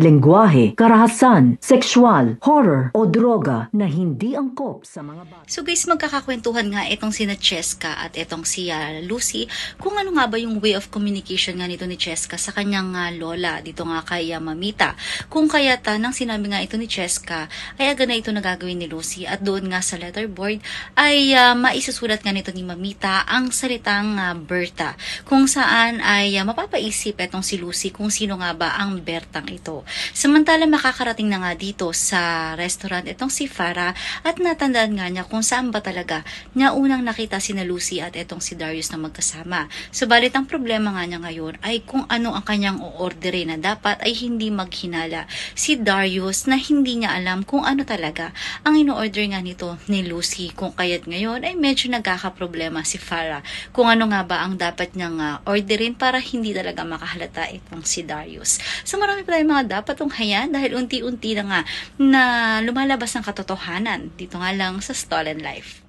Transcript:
lengguwahe, karahasan, sexual, horror o droga na hindi angkop sa mga bata. So guys, magkakakwentuhan nga itong sina Cheska at itong si Lucy kung ano nga ba yung way of communication nga nito ni Cheska sa kanyang ah, lola dito nga kay ah, Mamita. Kung kaya ta nang sinabi nga ito ni Cheska ay aga na ito nagagawin ni Lucy at doon nga sa letterboard ay ah, maisusulat nga nito ni Mamita ang salitang ah, Berta kung saan ay ah, mapapaisip itong si Lucy kung sino nga ba ang Bertang ito. Samantala makakarating na nga dito sa restaurant itong si Farah at natandaan nga niya kung saan ba talaga niya unang nakita si na Lucy at itong si Darius na magkasama. Subalit ang problema nga niya ngayon ay kung ano ang kanyang o-orderin na dapat ay hindi maghinala si Darius na hindi niya alam kung ano talaga ang ino-order nga nito ni Lucy. Kung kaya't ngayon ay medyo nagkakaproblema si Farah kung ano nga ba ang dapat niyang ah, orderin para hindi talaga makahalata itong si Darius. So marami pa tayong mga dapat tunghayan dahil unti-unti na nga na lumalabas ang katotohanan dito nga lang sa Stolen Life.